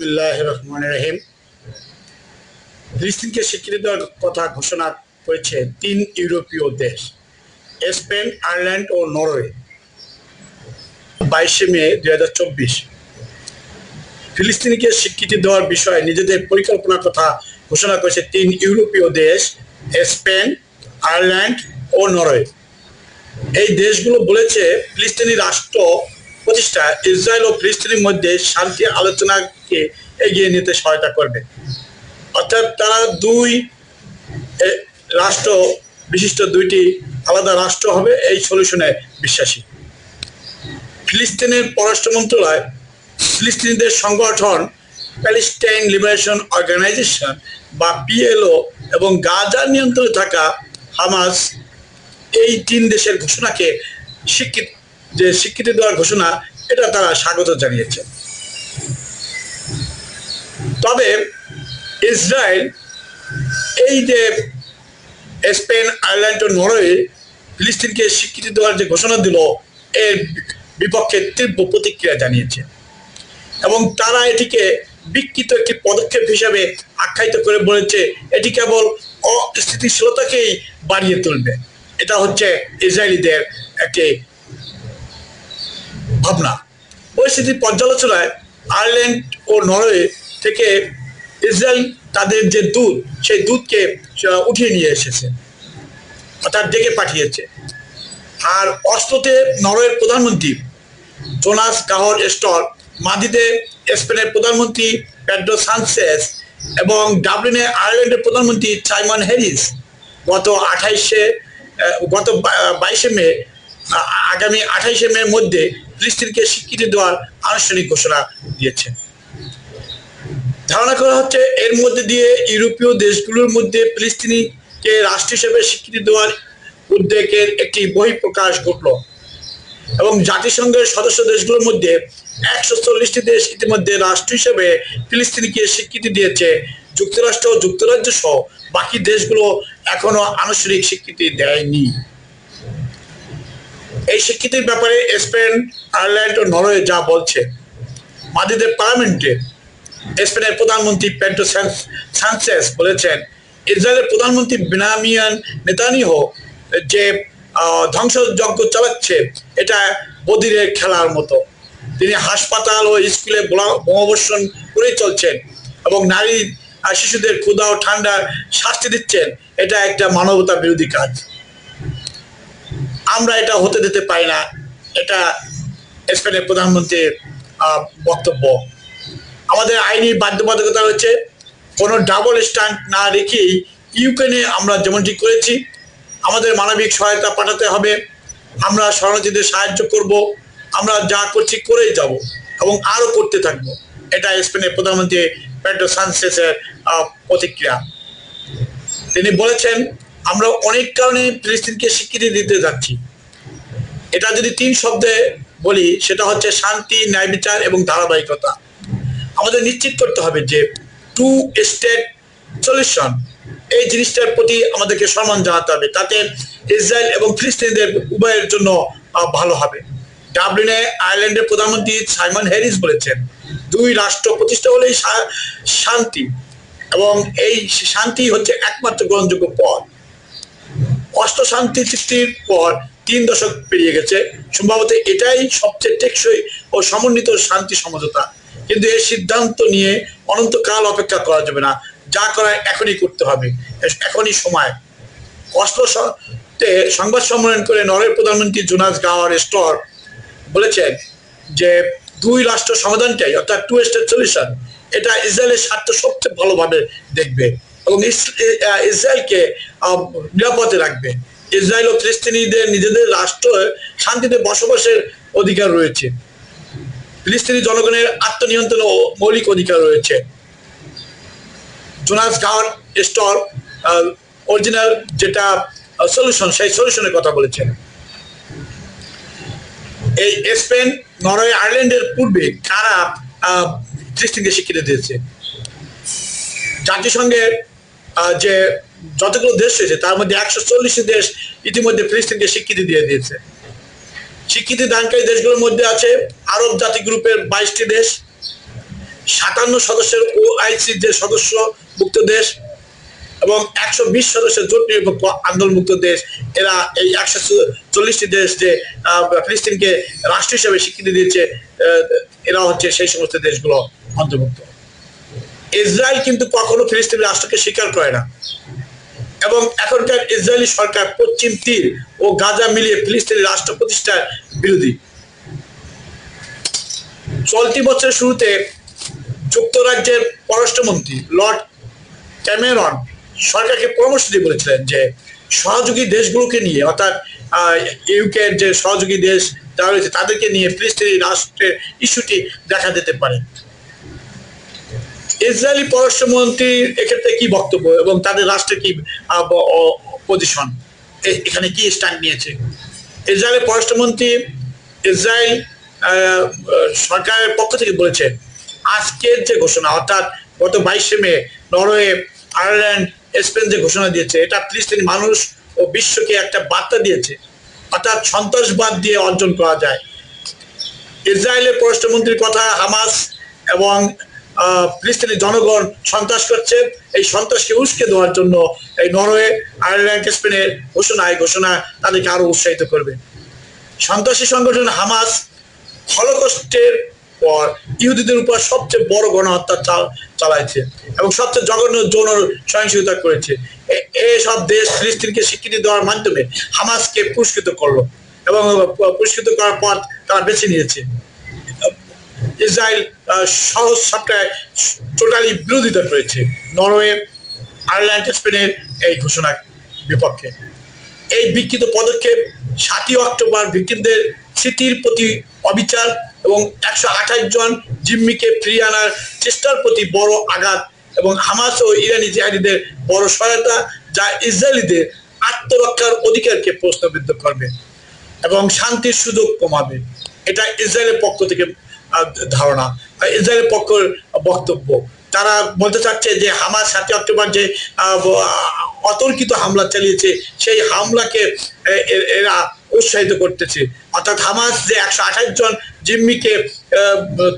বিসমিল্লাহ রহমান রহিম। ফিলিস্তিনকে স্বীকৃতি দেওয়ার কথা ঘোষণা করেছে তিন ইউরোপীয় দেশ, স্পেন, আয়ারল্যান্ড ও নরওয়ে। বাইশে মে দুই হাজার চব্বিশ। ফিলিস্তিনিকে স্বীকৃতি দেওয়ার বিষয়ে নিজেদের পরিকল্পনার কথা ঘোষণা করেছে তিন ইউরোপীয় দেশ, স্পেন, আয়ারল্যান্ড ও নরওয়ে। এই দেশগুলো বলেছে, ফিলিস্তিনি রাষ্ট্র প্রতিষ্ঠা ইসরায়েল ও ফিলিস্তিনের মধ্যে শান্তি আলোচনাকে এগিয়ে নিতে সহায়তা করবে। অর্থাৎ তারা দুই রাষ্ট্র, বিশিষ্ট দুইটি আলাদা রাষ্ট্র হবে, এই সলিউশনে বিশ্বাসী। ফিলিস্তিনের পররাষ্ট্র মন্ত্রণালয়, ফিলিস্তিনিদের সংগঠন প্যালেস্টাইন লিবারেশন অর্গানাইজেশন বা পিএলও এবং গাজার নিয়ন্ত্রণে থাকা হামাস, এই তিন দেশের ঘোষণাকে স্বীকৃত যে স্বীকৃতি দেওয়ার ঘোষণা, এটা তারা স্বাগত জানিয়েছে। তবে ইসরায়েল এই যে স্পেন, আয়ারল্যান্ড ও নরওয়ে ফিলিস্তিনকে স্বীকৃতি দেওয়ার যে ঘোষণা দিল, এর বিপক্ষে তীব্র প্রতিক্রিয়া জানিয়েছে। এবং তারা এটিকে বিকৃত একটি পদক্ষেপ হিসাবে আখ্যায়িত করে বলেছে, এটি কেবল অস্থিতিশীলতাকেই বাড়িয়ে তুলবে। এটা হচ্ছে ইসরায়েলিদের একটি ভাবনা। পরিস্থিতি পর্যালোচনায় আয়ারল্যান্ড ও নরওয়ে থেকে ইসরায়েল তাদের যে দূত সেই আহ, উঠিয়ে নিয়ে এসেছে অর্থাৎ ডেকে পাঠিয়েছে। আর অস্ত্রতে নরওয়ের প্রধানমন্ত্রী জোনাস গাহর স্টল মাদিতে স্পেনের প্রধানমন্ত্রী পেড্রো সানসেস এবং ডাবলিনে আয়ারল্যান্ডের প্রধানমন্ত্রী সাইমন হ্যারিস গত আঠাইশে গত বাইশে মে আগামী আঠাইশে মে মধ্যে ফিলিস্তিনকে স্বীকৃতি দেওয়ার আনুষ্ঠানিক ঘোষণা দিয়েছেন। ধারণা করা হচ্ছে এর মধ্যে দিয়ে ইউরোপীয় দেশগুলোর মধ্যে ফিলিস্তিনিকে রাষ্ট্র হিসেবে স্বীকৃতি দেওয়ার উদ্বেগের একটি বহিঃপ্রকাশ ঘটল। এবং জাতিসংঘের সদস্য দেশগুলোর মধ্যে একশো চল্লিশটি দেশ ইতিমধ্যে রাষ্ট্র হিসেবে ফিলিস্তিনিকে স্বীকৃতি দিয়েছে। যুক্তরাষ্ট্র, যুক্তরাজ্য সহ বাকি দেশগুলো এখনও আনুষ্ঠানিক স্বীকৃতি দেয়নি। এই স্বীকৃতির ব্যাপারে স্পেন, আয়ারল্যান্ড ও নরওয়ে যা বলছে। মাদ্রিদের পার্লামেন্টে স্পেনের প্রধানমন্ত্রী পেড্রো সান- সানচেস বলেছেন, ইসরায়েলের প্রধানমন্ত্রী বিনামিয়ান নেতানিহ যে ধ্বংসযজ্ঞ চালাচ্ছে, এটা বদিরের খেলার মতো। তিনি হাসপাতাল ও স্কুলে বোমা- বোমাবর্ষণ করে চলছেন এবং নারী আর শিশুদের ক্ষুধা ও ঠান্ডা শাস্তি দিচ্ছেন, এটা একটা মানবতা বিরোধী কাজ। আমরা এটা হতে দিতে পারি না, এটা স্পেনের প্রধানমন্ত্রীর বক্তব্য। আমাদের আইনি বাধ্যবাধকতা রয়েছে। কোনো ডাবল স্ট্যান্ড না রেখেই ইউক্রেনে আমরা যেমনটি করেছি, আমাদের মানবিক সহায়তা পাঠাতে হবে, আমরা শরণার্থীদের সাহায্য করব, আমরা যা করছি করেই যাব এবং আরও করতে থাকব। এটা স্পেনের প্রধানমন্ত্রী পেড্রো সানসেসের প্রতিক্রিয়া। তিনি বলেছেন, আমরা অনেক কারণে ফিলিস্তিনকে স্বীকৃতি দিতে যাচ্ছি। এটা যদি তিন শব্দে বলি, সেটা হচ্ছে শান্তি ন্যায় বিচার এবং ধারাবাহিকতা। আমাদের নিশ্চিত করতে হবে যে টু স্টেট সলিউশন এই জিনিসটার প্রতি আমাদেরকে সম্মান জানাতে হবে। তাতে ইসরায়েল এবং ফিলিস্তিনিদের উভয়ের জন্য ভালো হবে। ডাবলিনে আয়ারল্যান্ডের প্রধানমন্ত্রী সাইমন হ্যারিস বলেছেন, দুই রাষ্ট্র প্রতিষ্ঠা হলেই শান্তি এবং এই শান্তি হচ্ছে একমাত্র গ্রহণযোগ্য পথ। অষ্ট শান্তি চুক্তির পর তিন দশক পেরিয়ে গেছে। সম্ভবত এটাই সবচেয়ে টেকসই ও সমন্বিত শান্তি সমঝোতা। কিন্তু এই সিদ্ধান্ত নিয়ে অনন্তকাল অপেক্ষা করা যাবে না। যা করার এখনই করতে হবে। এখনই সময়। স- সংবাদ সম্মেলন করে নরওয়ের প্রধানমন্ত্রী জোনাস গাওয়ার স্টর বলেছেন যে, দুই রাষ্ট্র সমাধানটাই, অর্থাৎ টু স্টেট সলিউশন এটা ইসরায়েলের স্বার্থ সবচেয়ে ভালোভাবে দেখবে এবং ইসরায়েলকে নিরাপদে রাখবে। ইসরায়েল ও ফিলিস্তিনিদের নিজেদের রাষ্ট্র শান্তিতে বসবাসের অধিকার রয়েছে। ফিলিস্তিনি জনগণের আত্মনিয়ন্ত্রণ ও মৌলিক অধিকার রয়েছে। জোনাস গাওয়ার স্টর অরিজিনাল যেটা সলিউশন সেই সলিউশনের কথা বলেছেন। এই স্পেন, নরওয়ে, আয়ারল্যান্ডের পূর্বে কারা ফিলিস্তিনকে স্বীকৃতি দিয়েছে? জাতিসংঘের যে যতগুলো দেশ রয়েছে, তার মধ্যে একশো চল্লিশটি দেশ ইতিমধ্যে ফিলিস্তিনকে স্বীকৃতি দিয়ে দিয়েছে। স্বীকৃতি দানকারী দেশগুলোর মধ্যে আছে আরব জাতি গ্রুপের বাইশটি দেশ, সাতান্ন সদস্যের ওআইসি যে সদস্য মুক্ত দেশ এবং একশো বিশ সদস্যের জোট নিরপেক্ষ আন্দোলনমুক্ত দেশ। এরা এই একশো চল্লিশটি দেশ যে ফিলিস্তিনকে রাষ্ট্র হিসেবে স্বীকৃতি দিয়েছে এরা হচ্ছে সেই সমস্ত দেশগুলো অন্তর্ভুক্ত। ইসরায়েল কিন্তু কখনো ফিলিস্তিন রাষ্ট্রকে স্বীকার করে না। এবং এখনকার ইসরায়েলি সরকার পশ্চিম তীর ও গাজা মিলিয়ে ফিলিস্তিনি রাষ্ট্র প্রতিষ্ঠার বিরোধী। চলতি বছরের শুরুতে যুক্তরাজ্যের পররাষ্ট্রমন্ত্রী লর্ড ক্যামেরন সরকারকে পরামর্শ দিয়ে বলেছিলেন যে সহযোগী দেশগুলোকে নিয়ে, অর্থাৎ ইউকের যে সহযোগী দেশ রয়েছে তাদেরকে নিয়ে ফিলিস্তিনি রাষ্ট্রের ইস্যুটি দেখা যেতে পারে। ইসরায়েলি পররাষ্ট্রমন্ত্রীর এক্ষেত্রে কি বক্তব্য এবং তাদের রাষ্ট্রের কি পজিশন এখানে কি স্ট্যান্ড নিয়েছে? ইসরায়েলের পররাষ্ট্রমন্ত্রী ইসরায়েল সরকারের পক্ষ থেকে বলেছে, আজকের যে ঘোষণা, অর্থাৎ গত বাইশে মে, নরওয়ে, আয়ারল্যান্ড, স্পেন যে ঘোষণা দিয়েছে, এটা ফিলিস্তিনি মানুষ ও বিশ্বকে একটা বার্তা দিয়েছে, অর্থাৎ সন্ত্রাসবাদ দিয়ে অর্জন করা যায়। ইসরায়েলের পররাষ্ট্রমন্ত্রীর কথা হামাস এবং ফিলিস্তিনি জনগণ সন্ত্রাস করছে। এই সন্ত্রাসকে উস্কে দেওয়ার জন্য এই নরওয়ে, আয়ারল্যান্ড, স্পেনের ঘোষণা, এই ঘোষণা তাদেরকে আরও উৎসাহিত করবে। সন্ত্রাসী সংগঠন হামাস হলোকস্টের পর ইহুদিদের উপর সবচেয়ে বড় গণহত্যা চাল- চালাইছে এবং সবচেয়ে জঘন্য যৌন সহিংসতা করেছে। এসব দেশ ফিলিস্তিনকে স্বীকৃতি দেওয়ার মাধ্যমে হামাসকে পুরস্কৃত করল এবং পুরস্কৃত করার পর তারা বেছে নিয়েছে। ইসরায়েল সহজ সবটায় টোটালি বিরোধিতা করেছে। নরওয়ে, আয়ারল্যান্ড, স্পেনের এই ঘোষণার বিপক্ষে। এই বিকৃত পদক্ষেপ সাতই অক্টোবর ভিক্টিমদের স্মৃতির প্রতি অবিচার এবং একশো আঠাশ জন জিম্মিকে ফিরিয়ে আনার চেষ্টার প্রতি বড় আঘাত এবং হামাস ও ইরানি জিহাদিদের বড় সহায়তা যা ইসরায়েলিদের আত্মরক্ষার অধিকারকে প্রশ্নবিদ্ধ করবে এবং শান্তির সুযোগ কমাবে। এটা ইসরায়েলের পক্ষ থেকে ধারণা ইসরায়েলের পক্ষের বক্তব্য। তারা বলতে চাচ্ছে যে হামাস সাথে অক্টোবর যে অতর্কিত হামলা চালিয়েছে সেই হামলাকে এরা উৎসাহিত করতেছে। অর্থাৎ হামাস যে একশো আঠাশ জন জিম্মিকে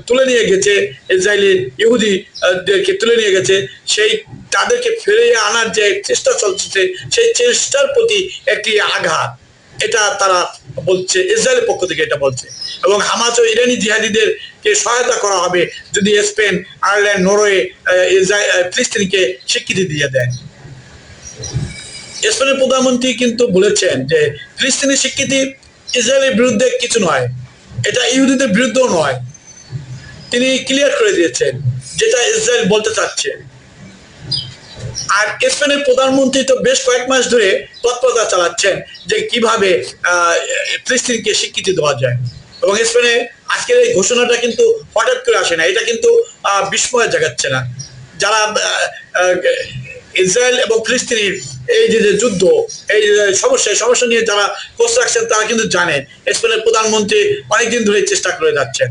তুলে নিয়ে গেছে ইসরায়েলি ইহুদি আহ, তুলে নিয়ে গেছে সেই তাদেরকে ফিরিয়ে আনার যে চেষ্টা চলছে সেই চেষ্টার প্রতি একটি আঘাত। এটা তারা বলছে, ইসরায়েলের পক্ষ থেকে এটা বলছে। এবং হামাস ও ইরানি জিহাদিদেরকে সহায়তা করা হবে যদি স্পেন, আয়ারল্যান্ড, নরওয়ে ফিলিস্তিনকে স্বীকৃতি দিয়ে দেয় স্পেনের প্রধানমন্ত্রী কিন্তু বলেছেন যে ফিলিস্তিনি স্বীকৃতি ইসরায়েলের বিরুদ্ধে কিছু নয়, এটা ইহুদিদের বিরুদ্ধেও নয়। তিনি ক্লিয়ার করে দিয়েছেন, যেটা ইসরায়েল বলতে চাচ্ছে। আর স্পেনের প্রধানমন্ত্রী তো বেশ কয়েক মাস ধরে তৎপরতা চালাচ্ছেন যে কীভাবে ফিলিস্তিনকে স্বীকৃতি দেওয়া যায়। এবং স্পেনে আজকের এই ঘোষণাটা কিন্তু হঠাৎ করে আসে না। এটা কিন্তু বিস্ময় জাগাচ্ছে না। যারা ইসরায়েল এবং ফিলিস্তিনির এই যে যুদ্ধ এই সমস্যা সমস্যা নিয়ে যারা খোঁজ রাখছেন তারা কিন্তু জানেন স্পেনের প্রধানমন্ত্রী অনেকদিন ধরে চেষ্টা করে যাচ্ছেন।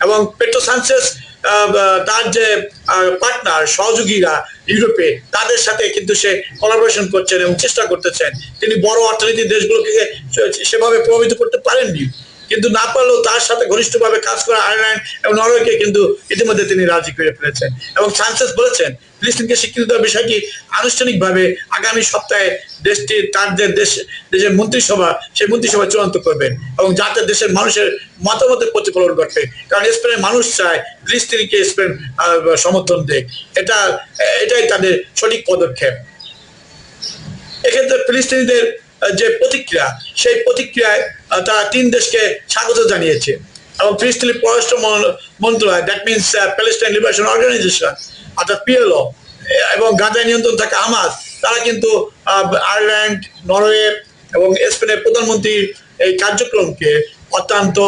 এবং পেট্রো সানচেস আহ, তার যে পার্টনার সহযোগীরা ইউরোপে, তাদের সাথে কিন্তু সে কলাবরেশন করছেন এবং চেষ্টা করতেছেন। তিনি বড় অর্থনীতি দেশগুলোকে সেভাবে প্রভাবিত করতে পারেননি। কিন্তু না পারলেও তার সাথে ঘনিষ্ঠভাবে কাজ করা আয়ারল্যান্ড এবং নরওয়েকে কিন্তু ইতিমধ্যে তিনি রাজি করে ফেলেছেন। এবং সানচেস বলেছেন, ফিলিস্তিনকে স্বীকৃতি বিষয়টি আনুষ্ঠানিকভাবে আগামী সপ্তাহে দেশটি তার যে দেশ, দেশের মন্ত্রিসভা, সেই মন্ত্রিসভা চূড়ান্ত করবেন এবং যাতে দেশের মানুষের মতামতের প্রতিফলন ঘটবে কারণ স্পেনের মানুষ চায় ফিলিস্তিনিকে স্পেন সমর্থন দেয় এটা, এটাই তাদের সঠিক পদক্ষেপ। এক্ষেত্রে ফিলিস্তিনিদের যে প্রতিক্রিয়া, সেই প্রতিক্রিয়ায় তারা তিন দেশকে স্বাগত জানিয়েছে। এবং ফিলিস্তিনি পররাষ্ট্র মন- মন্ত্রণালয় that means Palestine Liberation Organization অর্থাৎ পিএলও এবং গাজায় নিয়ন্ত্রণ থাকে হামাস তারা কিন্তু আয়ারল্যান্ড নরওয়ে এবং স্পেনের প্রধানমন্ত্রীর এই কার্যক্রমকে অত্যন্ত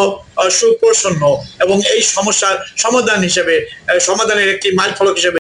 সুপ্রসন্ন এবং এই সমস্যার সমাধান হিসেবে সমাধানের একটি মাইল ফলক হিসেবে